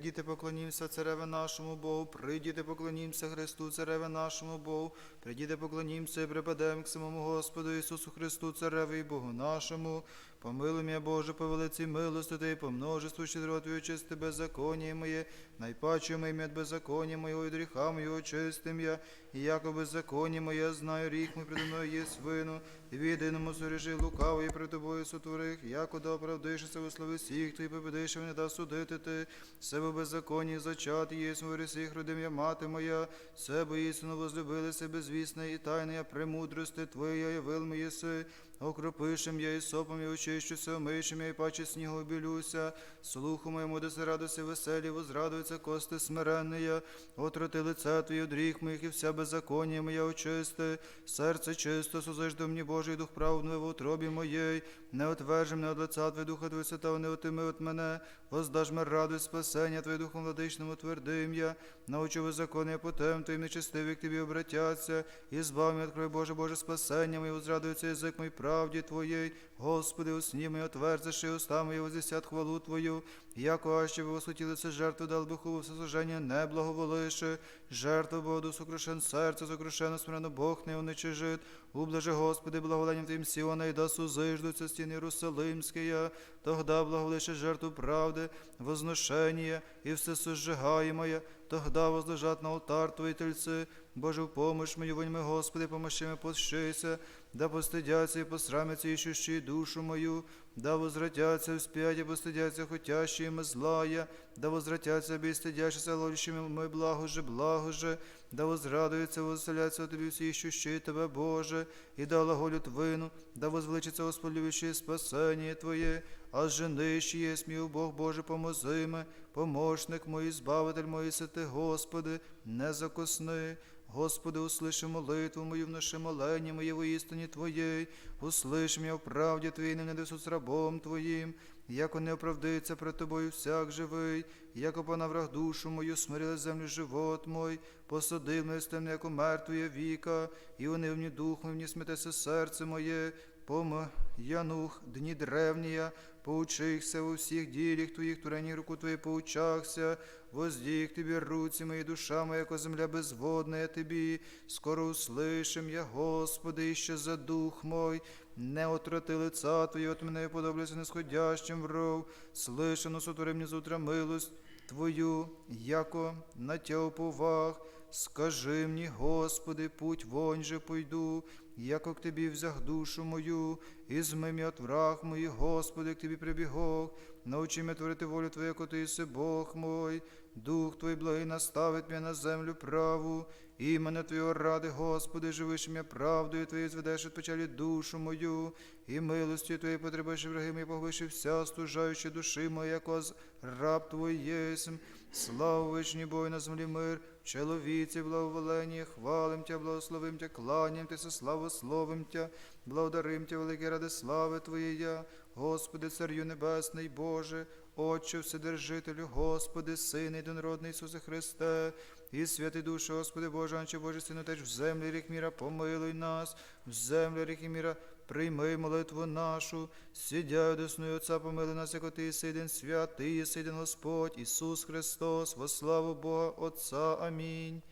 Придіти поклонімся цареве нашому Богу, придіти поклонімся Христу, цареве нашому Богу, придіти поклонімся і припадемо к самому Господу Ісусу Христу, цареве і Богу нашому. Помилуй мене, Боже, по велиці милости Ти, по множеству щедро Твою чисти беззаконня моє, найпаче моє від беззаконня моєго, і гріха моєго чистим я, і яко беззаконня моє, знаю, рік мій предо мною є свину, і в єдиному сорежи лукавий при тобою сотворих, яко да оправдишся у слові всіх, Ти победиш мене да судити ти, себе беззаконні зачати єсть в рісіх родим я мати моя, себе істину возлюбилися безвісне і тайне я премудрости Твоя явил єси, окропишем я і сопом я очищуся, омишем я і паче снігу обілюся, слуху моєму де се веселі, возрадуються кости смиренні отрати лице твій одріг моїх і вся беззаконня моя очисти, серце чисто, до мені Божий дух правдний в утробі моєї, не отвержи мене от лиця Твоє духа Твоє святого, не отими от мене, воздаж ми радость спасення Твоє духом владичному твердим я, научу беззаконня потем Твоїм нечестиві к Тобі обратяться, і збав мене, открой Боже, Боже спасення моє, возрадується язик мій правді Твоєї, Господи, усні мої отверзиши, уста мої возвістять хвалу Твою, яко аще ви восхотілися жертву дал Богу, все сожження не благоволише, жертву Богу, сокрушен серце, сокрушено смирено Бог не уничижит, ублажи, Господи, благоданням Твоїм Сіона, і да сузиждуться стіни Єрусалимські, тогда благолише жертву правди, возношення і все сожигаємое, тогда возлежат на алтар Твої тельці, Боже, в помощь мою, воньми, Господи, помощи ми пощися, да постидяться і посрамяться, іщущі душу мою, да возвратяться вспять і постидяться хотящими злая, да возвратяться безстидящися, ловлящими ми благоже, благоже, да возрадуються, возвеселяться тобі всі іщущі Тебе, Боже, і да глаголю Твину, да возвеличиться Господлюючи спасення Твоє, а жениш єсть мій Бог Боже, помози ме, помощник мій, збавитель мій, святи, Господи, не закосни. Господи, услыши молитву мою, вноши молення моє в істині Твоєї, услиш мене в правді Твоїй, не з рабом Твоїм, яко не оправдиться пред Тобою всяк живий, яко понаврах душу мою, смирили землю живот мой, посадив мене стемне, яко мертвує віка, і унив мені дух мені сметеся серце моє, Помо янух, дні древнія, поучихся у всіх ділях твоїх, турені руку твої поучахся, воздіх тобі руці мої, душа моя, яко земля безводна я тобі, скоро услышим я, Господи, іще за дух мой, не отрати лица Твої от мене, подобляться нисходящим вров, слышано сотвори мені з милость Твою, яко на тя уповах, скажи мені, Господи, путь вонь же пойду, яко к Тобі взяг душу мою, і змими от враг моїх, Господи, к Тобі прибігох, научи мене творити волю Твою, яко Ти єси Бог мой, Дух Твій благий наставить мене на землю праву, імене Твого ради, Господи, живиш мене правдою Твоєю, зведеш від печалі душу мою, і милостю Твоєю потребуєш враги мої, погвиши вся, стужаючи душі моя, яко раб Твой єсмь, славу вишній Бой на землі мир, чоловіці благоволення, хвалим Тя, благословим Тя, кланям Тя, славословим Тя, благодарим Тя, великі ради слави Твоєя, Господи, Царю Небесний, Боже, Отче, Вседержителю, Господи, Сине, Єдинородний Ісусе Христе, і святий Душе, Господи Боже, Анче Боже, Сину, Теж в землі рік міра, помилуй нас, в землі рік міра, прийми молитву нашу, сидяю десною Отця, помилуй нас, як Ти єси один святий, єси один Господь, Ісус Христос, во славу Бога Отця. Амінь.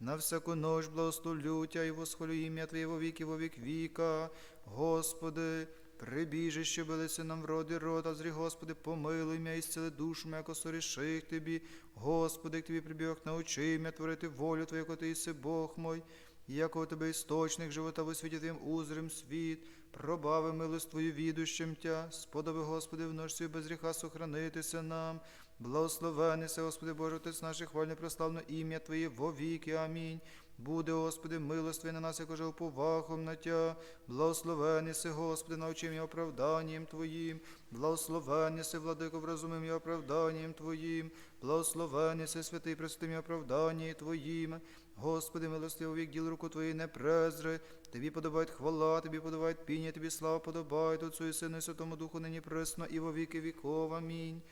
На всяку ночь благословлю Тя і восхвалю ім'я Твоє во віки, во вік віка, Господи, прибіжище билися нам в роді рода, зрі, Господи, помилуй мя і зціли душу мя, яко соріших Тобі, Господи, к Тобі прибіг, научи мя творити волю Твою, яко Ти єси Бог мой, яко у Тебе істочник живота во світі Твоїм узрим світ, пробави милость Твою відущим Тя, сподоби, Господи, в ночі без гріха сохранитися нам, благословений се, Господи Боже, Отець наш, хвальне прославно ім'я Твоє во віки. Амінь. Буде, Господи, милость на нас, як уже уповахом на Тя, благословений се, Господи, научи мене оправданням Твоїм, благословений се, владико, вразумим я оправданням Твоїм, благословений се, святий, престим оправданні Твоїм, Господи, милостиво вік діл руку Твої не презри, Тобі подобають хвала, Тобі подобають піння, Тобі слава подобають Отцю і Сину і Святому Духу, нині присно і во віки віков. Амінь.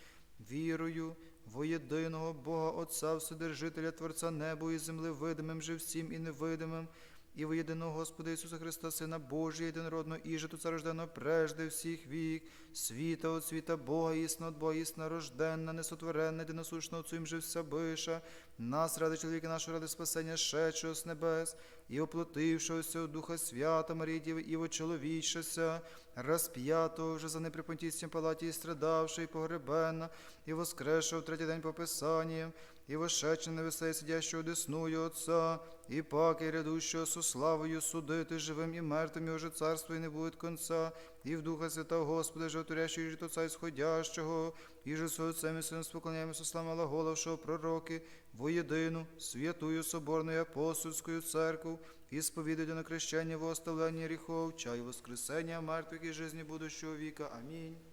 Вірую во єдиного Бога Отця, Вседержителя, Творця небу і земли, видимим же всім і невидимим, і во єдиного Господа Ісуса Христа, Сина Божия, єдинородного, і житу царожденного прежде всіх вік, світа от світа Бога, існа от Бога, існа рожденна, несотворенна, єдиносущна Отцу їм же вся биша, нас ради чоловіка нашого, ради спасення шедшого з небес, і оплотившогося Духа Свята Марії і вочоловішася, розп'ятого вже за неприпонтістям палаті і страдавши, і погребена, і воскресшого в третій день по Писанням, і вошедши на веселі сидящого десною Отця, і паки рядущого со славою судити живим і мертвим, і уже царство і не буде конца, і в Духа Святого Господа, животворящого і житоца ісходящого, і же Отцем і Сином споклоняємося слава глаголовшого пророки, воєдину, святую соборну і апостольську церкву, і сповідуйте на крещення во оставлення гріхов, чай воскресення мертвих і жизни будущого віка. Амінь.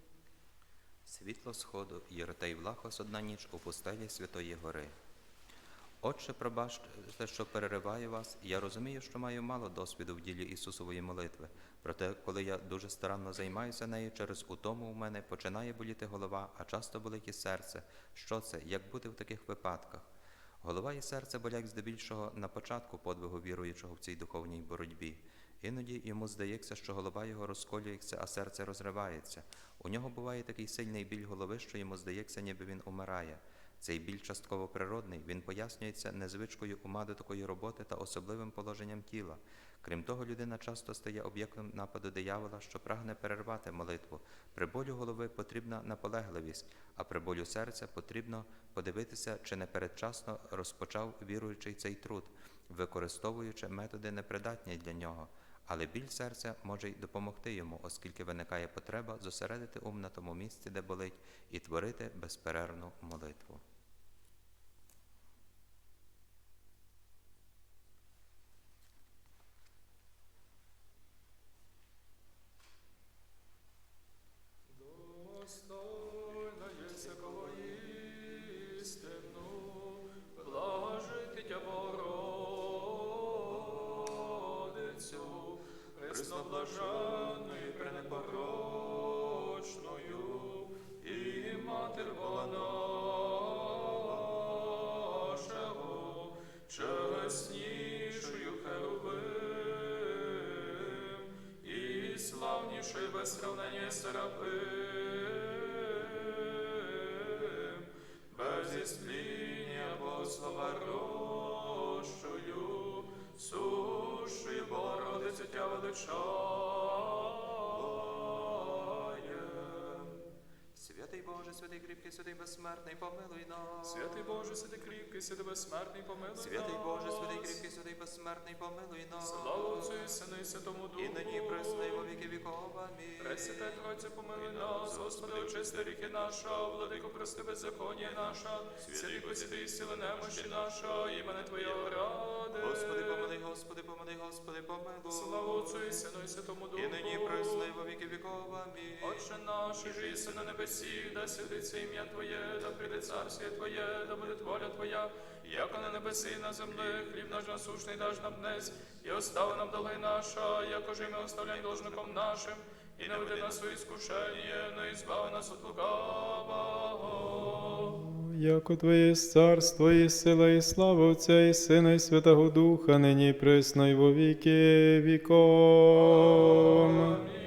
Світло сходу, Єротей Влахос одна ніч у пустелі Святої Гори. Отче, пробачте, що перериваю вас. Я розумію, що маю мало досвіду в ділі Ісусової молитви. Проте, коли я дуже старанно займаюся нею, через утому у мене починає боліти голова, а часто болить і серце. Що це? Як бути в таких випадках? Голова і серце болять здебільшого на початку подвигу віруючого в цій духовній боротьбі. Іноді йому здається, що голова його розколюється, а серце розривається. У нього буває такий сильний біль голови, що йому здається, ніби він умирає. Цей біль частково природний, він пояснюється незвичкою ума до такої роботи та особливим положенням тіла. Крім того, людина часто стає об'єктом нападу диявола, що прагне перервати молитву. При болю голови потрібна наполегливість, а при болю серця потрібно подивитися, чи не передчасно розпочав віруючий цей труд, використовуючи методи непридатні для нього. Але біль серця може й допомогти йому, оскільки виникає потреба зосередити ум на тому місці, де болить, і творити безперервну молитву. Істління Богослова рощою, сушою Богородицю тя величаєм. Святий кріпкий, святий безсмертний, помилуй нас. Святий Боже, святий кріпкий, святий безсмертний, помилуй Святий Боже, святий нас. кріпкий, святий безсмертний, помилуй нас. Слава Отцю і Сину і Святому Духу. І нині пресно, і во віки віков. Амінь. Пресвятай Тройце, помилуй нас, Господи, очисти ріки наша, владико, прости беззаконня наша, святий посіди і сили немощі наша, імене Твоє ради. Господи, помилуй, Господи, помилуй, Господи, помилуй. Слава Отцю і Сину і Святому Духу. І нині пресно, і во віки віков. Амінь. Отче наш, і жиси на небесі, да святиться ім'я Твоє, да прийде царствіє Твоє, да буде воля Твоя, яко на небесі і на землі, хліб наш насущний даж нам днес, і остави нам доли наша, якоже ми оставляємо должником нашим, і не веди нас у іскушення, но і збави нас від лукавого. Яко Твоє царство, і сила, і слава Отця, і Сина, і Святого Духа, нині і присно, і во віки віком. Амінь.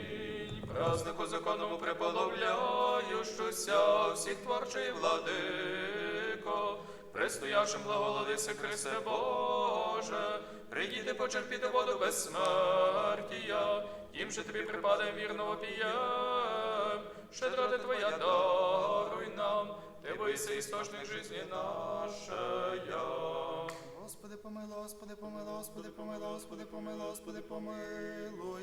Всіх творчий владико, предстояшим благолодися Христе Боже, прийдіти почерпіти воду безсмертія, їм же тобі припаде вірного пієм, щедроти Твоя даруй нам, ти бойся істочник жизни нашея. Господи, помилуй, Господи, помилуй, Господи, помилуй, Господи, помилуй, Господи, помилуй.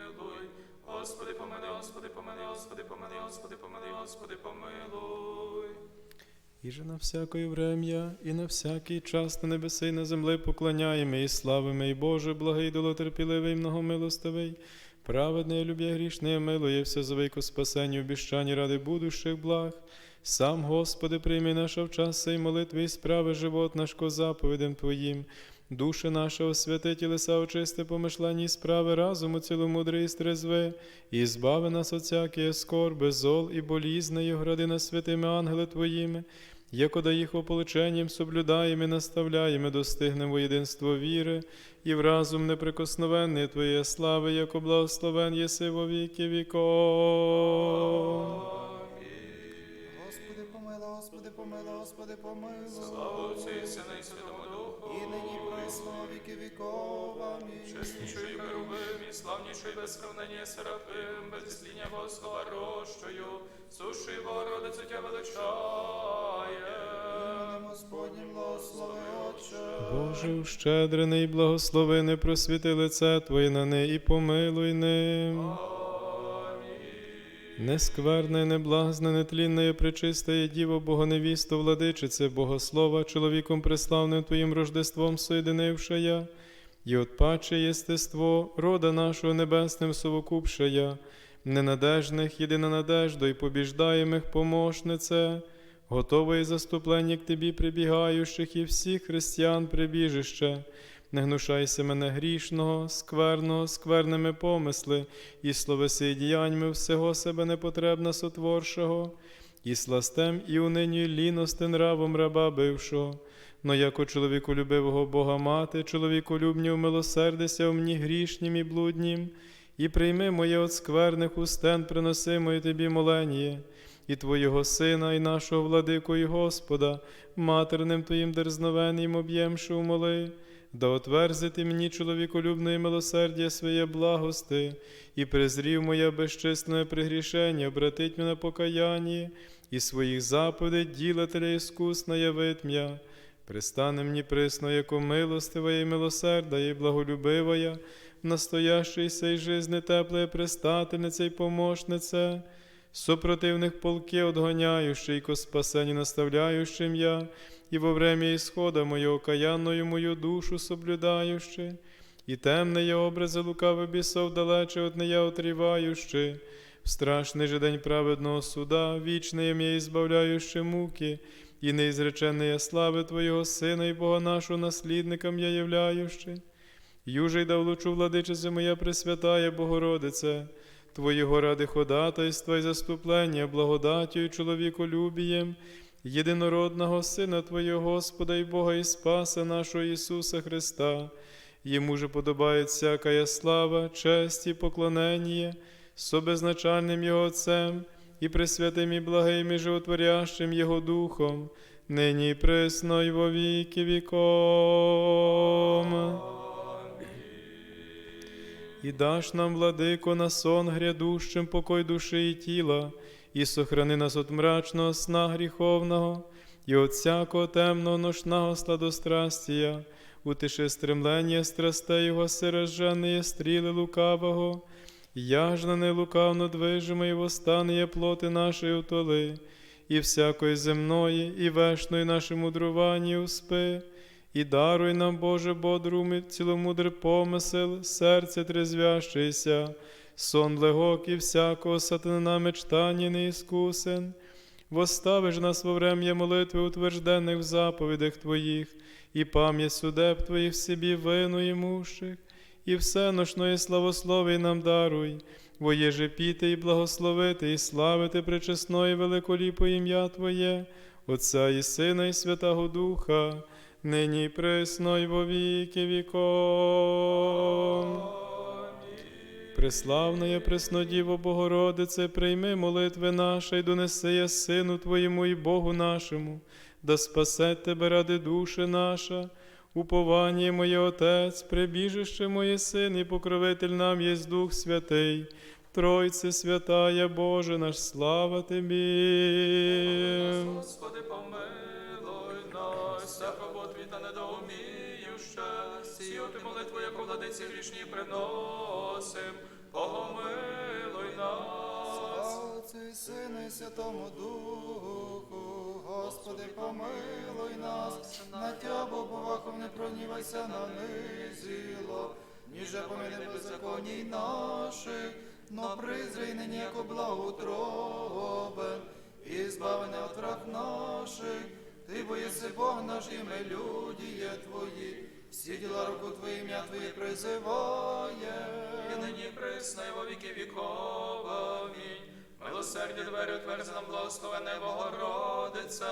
Господи, помилуй, Господи, помилуй, Господи, помилуй, Господи, помилуй, Господи, помилуй. І же на всякое врем'я, і на всякий час на небеси і на землі поклоняємо і славимо, і Боже, благий, долотерпіливий, многомилостивий, Праведне люб'я грішне, милує все зовейко спасенню, обіщані ради будущих благ. Сам, Господи, прийми наша в час сей молитви і справи живот наш ко заповідям Твоїм. Душа наша освяти тілеса очисти помишлені справи разуму ціломудрий і стрезве, і збави нас от всякої скорби, зол і болізни, і огради нас святими ангели Твоїми, якода їх ополченням соблюдаємо і наставляємо, достигнемо єдинство віри, і в разум неприкосновенний Твоєї слави, яко благословен єси во віки віков. Господи, помилуй, Господи, помилуй, Господи, помилуй. Слава Отцю і Сину і Святому присно віки віков. Амінь. Чесніший Херувим і славніший без сравнення Серафим, без сління Богослова рощою, суший Богородицю тя величає. Господнім благослови, Отче. Боже, ущедрений, благослови, не просвіти лице Твоє на неї, і помилуй ним. Нескверне, неблазне, нетлінне, пречистає Діво, Богоневісто, владичице, Богослова, чоловіком преславним Твоїм рождеством соєдинившая, і отпаче єстество, рода нашого небесним совокупшая, ненадежних, єдина надежда, і побіждаємих помощнице, готової заступлення к Тобі прибігаючих і всіх християн прибіжище. Не гнушайся мене грішного, скверного, скверними помисли, і словеси і діяньми всього себе непотребна сотворшого, і сластем, і униню, і ліности нравом раба бившого. Но яко чоловіку любивого Бога мати, чоловіку любню милосердися у мені грішнім і блуднім, і прийми моє от скверних устен, приносимої тобі моленіє, і Твоєго Сина, і нашого владику, і Господа, матерним Твоїм дерзновенням об'ємши умоли, да отверзити мені чоловіколюбне милосердя своє благости, і презрів моє безчисне пригрішення, обратить мене покаянні, і своїх заповідей ділателя іскусно явить м'я. Пристане мені присно, яко милостива і милосерда, і благолюбивая, настоящий сей жизни теплая пристательниця і помощниця, супротивних полки одгоняющий, ко спасені наставляющим я, і во время ісхода моєго каянною мою душу соблюдаючи, і темне я образи лукаве бісов далече от нея отріваючи, в страшний же день праведного суда, вічне ім'я ізбавляючи муки, і неізречене слави Твоєго Сина і Бога нашого наслідникам я являючи. Юже й да влучу владичице моя Пресвятая Богородице, Твоєго ради ходатайства і заступлення, благодаттю і чоловіколюбієм, єдинородного Сина Твого Господа і Бога і Спаса нашого Ісуса Христа. Йому же подобає всякая слава, честь і поклонення, собезначальним Його Отцем і пресвятим і благим і животворящим Його Духом, нині і присно, і во віки віком. І даш нам, владико, на сон грядущим покой душі і тіла, і сохрани нас от мрачного сна гріховного, і от всякого темного ношного сладострастія, утиши стремлення страстей його сираженої стріли лукавого, я нелукавно движимо і восстане плоти нашої утоли, і всякої земної, і вешної нашому мудруванні успи, і даруй нам, Боже, бодру, ціломудрий помисел, серце трезвящийся, сон легок і всякого сатана мечтання неіскусен. Восставиш нас во врем'я молитви, утверждених в заповідях Твоїх, і пам'ять судеб Твоїх собі вину імущих, і все ношної нам даруй, воєже піти і благословити, і славити пречесне і великоліпо ім'я Твоє, Отця і Сина, і Святого Духа, нині і присно, і во віки віком. Преславна Преснодіво Богородице, прийми молитви наші й донеси я Сину Твоєму і Богу нашому, да спасе Тебе ради душі наша, уповання моє Отець, прибіжище моє Син і покровитель нам єсть Дух Святий, Тройце святая Боже наш, слава Тобі. Господи, помилуй нас, всяка потвіта недоуміюще, сіяти молитву, яку владиці грішні приносим, помилуй нас. Отцю і Сину і Святому Духу, Господи, помилуй нас, на тябу повахом не пронівайся на низіло, ніже помини беззаконій наших, но призрій нині, яко благоутробен, і збавене от враг наших, ти боєси Бог наш, і ми люди є твої, всі діла руку Твої, ім'я Твоє призиває. І нині присно, і во віки віков. Амінь. Милосердя двері отверзи нам благословене Богородице,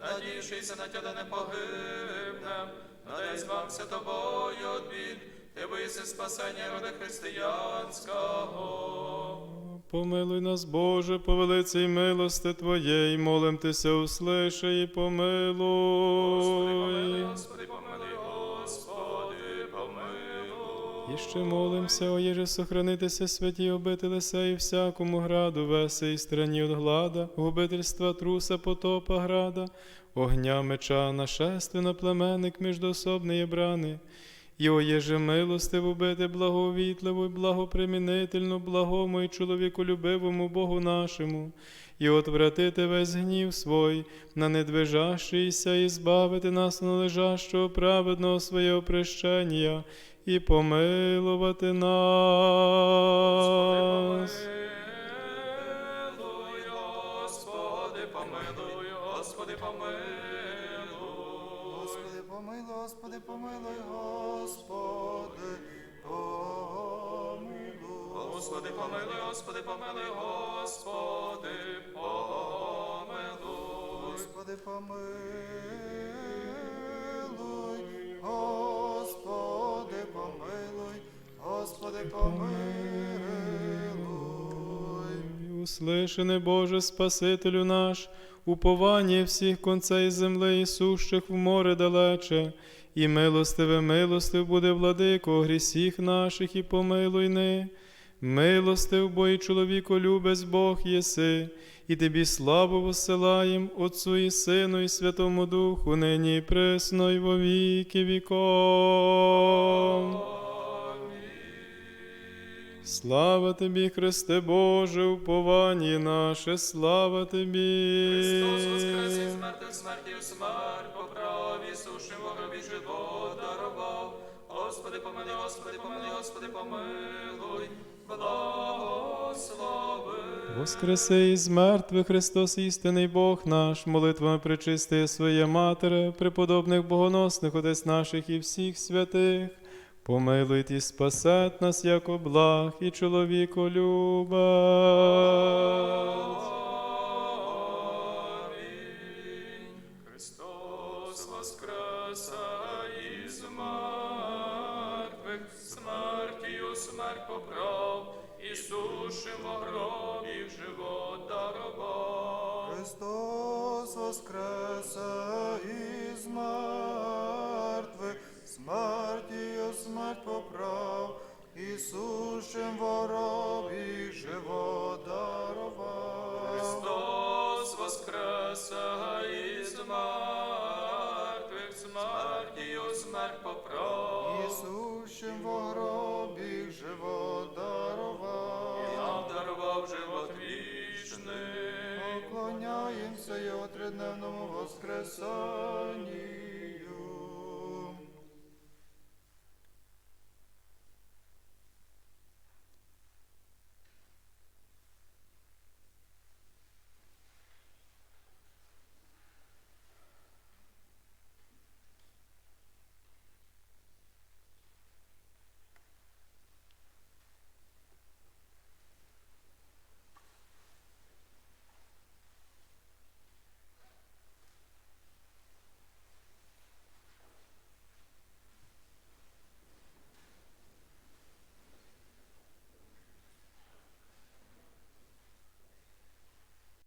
надійшися на тя, не погибнем, надай збався тобою бід, ти боїся спасення рода християнського. Помилуй нас, Боже, по великій милости Твоєї, молим Тися, услиши і помилуй. Господи, помилуй, І ще молимся, о єже сохранитися святі обители сей всякому граду, веси і страні от глада, губительства труса, потопа града, огня меча, нашественно племенник міждособної брани. І о єже милостиву бити благовітливу й благопримінительну, благому і чоловіколюбивому Богу нашому, і отвратити весь гнів свой, на недвижащийся, і збавити нас належащого праведного своє опрещення, і помилувати нас. Помилуй, Господи, помилуй, Господи, помилуй. Господи, помилуй, Господи, помилуй, Господи, помилуй. Господи, помилуй, Господи, помилуй, Господи, помилуй. Господи, помилуй, Господи, помилуй, Господи, помилуй. Услишене Боже Спасителю наш, уповання всіх концей земли і сущих в море далече, і милостиве милостив буде владико грісіх наших, і помилуй не. Милостив, бо і чоловіко любець Бог єси, і тобі славу посилаєм Отцу і Сину, і Святому Духу, нині і присно, і во віки віков. Слава тобі, Христе Боже, уповання наше, слава тобі. Христос воскрес із мертвих смертю смерть поправ, Ісушим в гробі живот дарував. Господи, помилуй, Господи, помилуй, Господи, помилуй, Воскресе із мертвих Христос, істинний Бог наш, молитвами причисти своє Матере, преподобних богоносних отець наших і всіх святих. Помилуйте і спасет нас, як облах, і чоловіко любець. Воскресе із мертвих, смертію смерть поправ, Ісушем воробі живот дарував. Христос воскреса із мертвих, смертію смерть поправ. Ісущим воробі живот дарував. І нам дарував живот вічний. Поклоняємося о тридневному воскресанні.